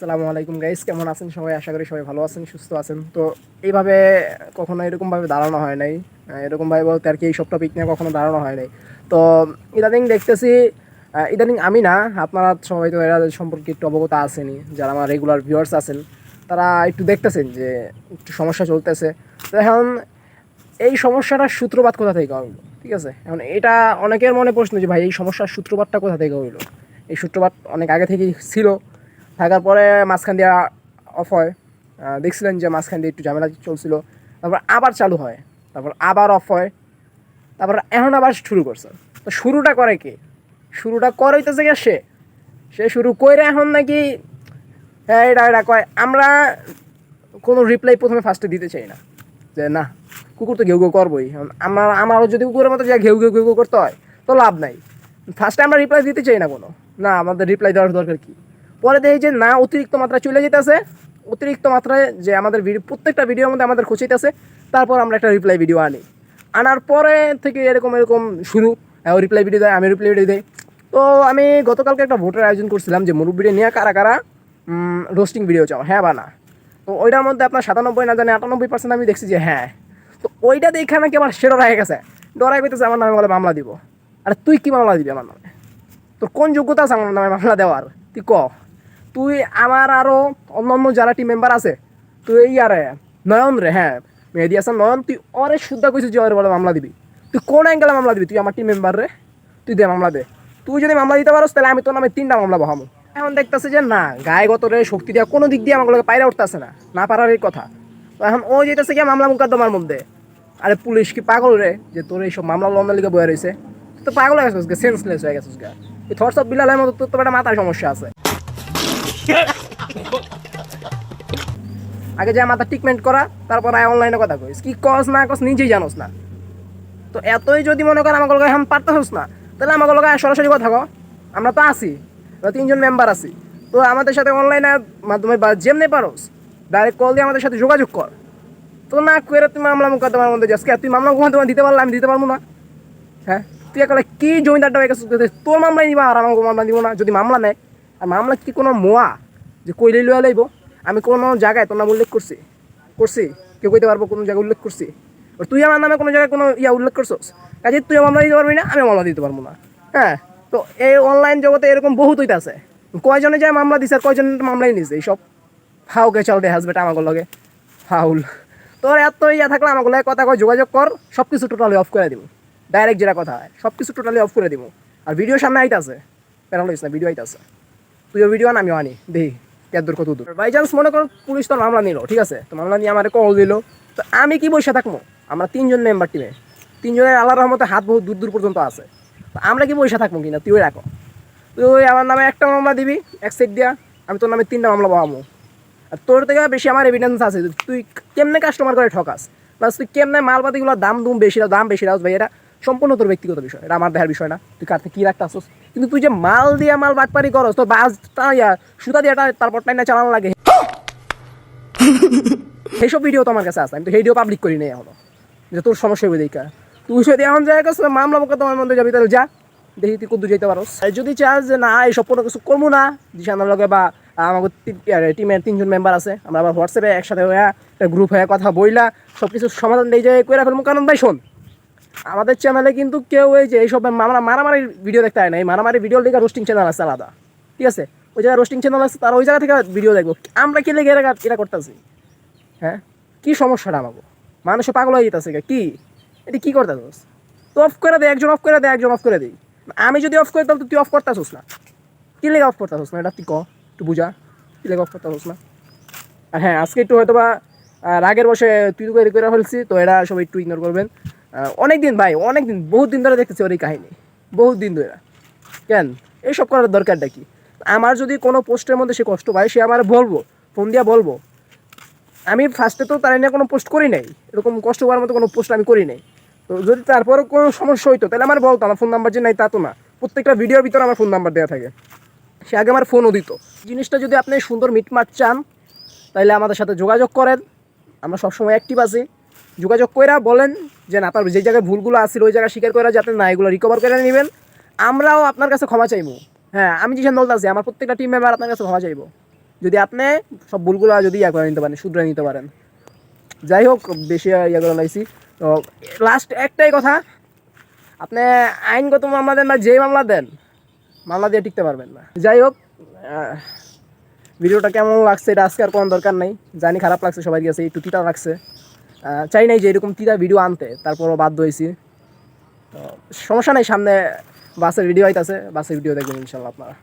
আসসালামু আলাইকুম গাইস কেমন আছেন সবাই? আশা করি সবাই ভালো আছেন, সুস্থ আছেন। তো এইভাবে কখনো এরকমভাবে দাঁড়ানো হয় নাই। এরকমভাবে বলতে আর কি এইসব টপিক নিয়ে কখনো দাঁড়ানো হয় নাই। তো ইদানিং দেখতেছি ইদানিং আমি না, আপনারা সবাই তো এরা সম্পর্কে একটু অবগত আসেনি যারা আমার রেগুলার ভিউয়ার্স আছেন, তারা একটু দেখতেছেন যে একটু সমস্যা চলতেছে। তো এখন এই সমস্যাটার সূত্রপাত কোথা থেকে হইল ঠিক আছে? এখন এটা অনেকের মনে প্রশ্ন যে, ভাই, এই সমস্যার সূত্রপাতটা কোথা থেকে হইল এই সূত্রপাত অনেক আগে থেকেই ছিল। থাকার পরে মাঝখান দিয়ে অফ হয়। দেখছিলেন যে মাঝখান দিয়ে একটু ঝামেলা চলছিল। তারপর আবার চালু হয়। তারপর আবার অফ হয়। তারপর এখন আবার শুরু করছে। তো শুরুটা করে কে? শুরুটা করাইতেছে কে সে? সে শুরু করে এখন নাকি হ্যাঁ এটা এটা কয়, আমরা কোনো রিপ্লাই প্রথমে ফার্স্টে দিতে চাই না। যে না, কুকুর তো ঘেউ ঘেউ করবোই। আমার, আমারও যদি কুকুরের মতো যা ঘেউ ঘেউ ঘেউ ঘেউ করতে হয়, তো লাভ নাই। ফার্স্টে আমরা রিপ্লাই দিতে চাই না কোনো। না, আমাদের রিপ্লাই দেওয়ার দরকার কি? পরে দেখি যে না অতিরিক্ত মাত্রা চলে যেতেছে। অতিরিক্ত মাত্রায় যে আমাদের ভিডিও প্রত্যেকটা ভিডিওর মধ্যে আমাদের খুঁচিতেছে তারপর আমরা একটা রিপ্লাই ভিডিও আনি। আনার পরে থেকে এরকম এরকম শুরু। হ্যাঁ, রিপ্লাই ভিডিও দেয় আমি রিপ্লাই ভিডিও দিই। তো আমি গতকালকে একটা ভোটের আয়োজন করছিলাম যে মুরব্বিটা নিয়ে কারা কারা রোস্টিং ভিডিও চাও হ্যাঁ বা না? তো ওইটার মধ্যে আপনার সাতানব্বই না জানি আটানব্বই পার্সেন্ট আমি দেখছি যে হ্যাঁ। তো ওইটা দেখে নাকি আমার সে ডরাই গেছে। ডরাই পেতেছে আমার নামে বলে মামলা দিব। আরে তুই কি মামলা দিবি আমার নামে? তোর কোন যোগ্যতা আছে আমার নামে মামলা দেওয়ার? তুই ক? তুই আমার আরও অন্য অন্য যারা টিম মেম্বার আছে, তুই আরে নয়ন রে হ্যাঁ মেহেদি হাসান, নয়ন, তুই অরে শুদ্ধা কইছিস যে ওরে বলে মামলা দিবি। তুই কোন অ্যাঙ্গেলে মামলা দিবি? তুই আমার টিম মেম্বার রে, তুই দে মামলা দে। তুই যদি মামলা দিতে পারোস, তাহলে আমি তোর নামে তিনটা মামলা বহামো। এখন দেখতেছে যে না গায়েগত রে শক্তি দেওয়া কোনো দিক দিয়ে আমাকে পায়রা উঠতেছে না না পারার এই কথা। তো এখন ও যেতেছে কি মামলা মুকদ্দমার মধ্যে। আরে পুলিশ কি পাগল রে যে তোর এইসব মামলা লন্ডন লিগে বয়ে রয়েছে তো পাগল হয়ে গেছিস সেন্সলেস হয়ে গেছিস গা। এই অফ বিলালের মতো তোর একটা মাথায় সমস্যা আছে। আগে যা মাথা ট্রিটমেন্ট করা, তারপর আয় অনলাইনে কথা কইস। কি কস, না কস, নিজেই জানোস না। তো এতই যদি মনে কর আমাকে লগে এখন পারতেছিস না, তাহলে আমাকে লগে সরাসরি কথা কও আমরা তো আছি, আমরা তিনজন মেম্বার আছি। তো আমাদের সাথে অনলাইনের মাধ্যমে বা যেমনি পারোস ডাইরেক্ট কল দিয়ে আমাদের সাথে যোগাযোগ কর। তো না করে তুমি মামলা মুকদ্দমার মধ্যে যাস। কে, তুই মামলা মুকদ্দমা দিতে পারলে আমি দিতে পারব না। হ্যাঁ? তুই একটা কি জমিদারটা তোর মামলাই নিবা আর আমাকে মামলা দিব না, যদি মামলা নেয়। আর মামলা কি কোনো মোয়া? যে কইলে লইয়া লাইব। আমি কোনো জায়গায় তোর নাম উল্লেখ করছি করছি, কেউ কইতে পারব কোনো জায়গায় উল্লেখ করছি। আর তুই আমার নামে কোনো জায়গায় কোনো ইয়া উল্লেখ করছিস? কাজে তুই মামলা দিতে পারবি না, আমি মামলা দিতে পারব না। হ্যাঁ তো এই অনলাইন জগতে এরকম বহুত হইতাছে কয়জনে যায় মামলা দিছে আর কয়জন মামলাই নিছে, এইসব? ফাউকে চল দে হাজবেট আমাকে লগে? ফাউল তোর এত ইয়া থাকলে আমাকে লগে কথা কয়, যোগাযোগ কর সব কিছু টোটালি অফ করে দিব ডাইরেক্ট যেটা কথা হয় সব কিছু টোটালি অফ করে দিব আর ভিডিও সামনে আইতাছে। প্যারা লইস না ভিডিও আইতে আইতাছে। তুইও ভিডিও আন, আমিও আনি। দেখি দূর কত দূর বাই চান্স মনে কর পুলিশ তোর মামলা নিল, ঠিক আছে? তো মামলা নিয়ে আমার কল দিল। তো আমি কি বসে থাকব? আমরা তিনজন মেম্বার টিমে তিনজনের আল্লাহ রহমতে হাত বহু দূর দূর পর্যন্ত আছে। তো আমরা কি বসে থাকব কিনা? তুই রাখো। তুই আমার নামে একটা মামলা দিবি, এক সেট দিয়া। আমি তোর নামে তিনটা মামলা বহামো। আর তোর থেকে বেশি আমার এভিডেন্স আছে। তুই কেমনে কাস্টমার করে ঠকাস? প্লাস তুই কেমনে মালপাতিগুলোর দাম দুম বেশি দাম বেশি দাও ভাই এটা সম্পূর্ণ তোর ব্যক্তিগত বিষয় এটা আমার দেখার বিষয় না। তুই কার থেকে কী রাখতে আসছিস কিন্তু তুই যে মাল দিয়া মাল বাটপারি করস তোর বাস ইয়া সুতা দিয়ে তারপর টাইনা চালানো লাগে। সেইসব ভিডিও তো আমার কাছে আছে আমি তো ভিডিও পাবলিক করি নাই এখনও। যে তোর সমস্যা হবে দেখা। তুই যদি এখন যায় কাছে মামলা মোকদ্দমার মধ্যে যাবি তাহলে যা। দেখি তুই কদ্দু যেতে পারোস। যদি চাস যে না এইসব কোনো কিছু করব না দিশানোর লগে বা আমাকে টিমের তিনজন মেম্বার আছে আমরা আবার হোয়াটসঅ্যাপে একসাথে হয়ে একটা গ্রুপ হয়ে কথা বইলা সব কিছু সমাধান দিয়ে যায় করে ফেলব কারণ ভাই শোন আমাদের চ্যানেলে কিন্তু কেউ এই যে এইসব মারামারি ভিডিও দেখতে হয় না। এই মারামারি ভিডিও লেগে রোস্টিং চ্যানেল আছে আলাদা। ঠিক আছে? ওই জায়গায় রোস্টিং চ্যানেল আছে, তারা ওই জায়গা থেকে ভিডিও দেখব। আমরা কি লেগে এরা এটা করতেছি? হ্যাঁ? কি সমস্যাটা আমাকে মানুষ পাগল হয়ে যেতেছে কি? এটা কি করতেছিস? তো অফ করে দে, একজন অফ করে দে, একজন অফ করে দিই আমি যদি অফ করি, তাহলে তুই অফ করতেছিস না। কি লেগে অফ করতেছিস না? এটা তুই ক, একটু বুঝা। কি লেগে অফ করতেছিস না? আর হ্যাঁ আজকে একটু হয়তো বা রাগের বসে তুই তো করে ফেলছি, তো এরা সবাই একটু ইগনোর করবেন। অনেক দিন ভাই অনেক দিন বহুত দিন ধরে দেখতেছি ওর এই কাহিনী। বহুত দিন ধরে। কেন? এইসব করার দরকারটা কি? আমার যদি কোনো পোস্টের মধ্যে সে কষ্ট পায়, সে আমার বলব, ফোন দিয়া বলব। আমি ফার্স্টে তো তার নিয়ে কোনো পোস্ট করি নাই। এরকম কষ্ট করার মতো কোনো পোস্ট আমি করি নাই। তো যদি তারপরও কোনো সমস্যা হইতো, তাহলে আমার বলতো, আমার ফোন নাম্বার যে নাই তা তো না। প্রত্যেকটা ভিডিওর ভিতরে আমার ফোন নাম্বার দেওয়া থাকে। সে আগে আমার ফোনও দিত। জিনিসটা যদি আপনি সুন্দর মিটমাট চান তাহলে আমাদের সাথে যোগাযোগ করেন। আমরা সবসময় অ্যাক্টিভ আছি। যোগাযোগ করে বলেন যে না তার যে জায়গায় ভুলগুলো আসছিল ওই জায়গায় স্বীকার করে যাতে না, এগুলো রিকভার করে নেবেন। আমরাও আপনার কাছে ক্ষমা চাইব। হ্যাঁ আমি যে বলতে আছি, আমার প্রত্যেকটা টিম মেম্বার আপনার কাছে ক্ষমা চাইব। যদি আপনি সব ভুলগুলো যদি ইয়া করে নিতে পারেন, শুধরে নিতে পারেন। যাই হোক, বেশি ইয়া করে লাইছি তো লাস্ট একটাই কথা, আপনি আইনগত মামলা দেন বা যেই মামলা দেন, মামলা দিয়ে টিকতে পারবেন না। যাই হোক ভিডিওটা কেমন লাগছে, এটা আজকে আর কোনো দরকার নাই। জানি খারাপ লাগছে, সবাই কাছে একটু তিতা লাগছে। চাই নাই যে এরকম তিতা ভিডিও আনতে, তারপরও বাধ্য হয়েছি। তো সমস্যা নাই, সামনে বাসের ভিডিও আইতাছে, বাসের ভিডিও দেখবেন ইনশাল্লাহ আপনারা।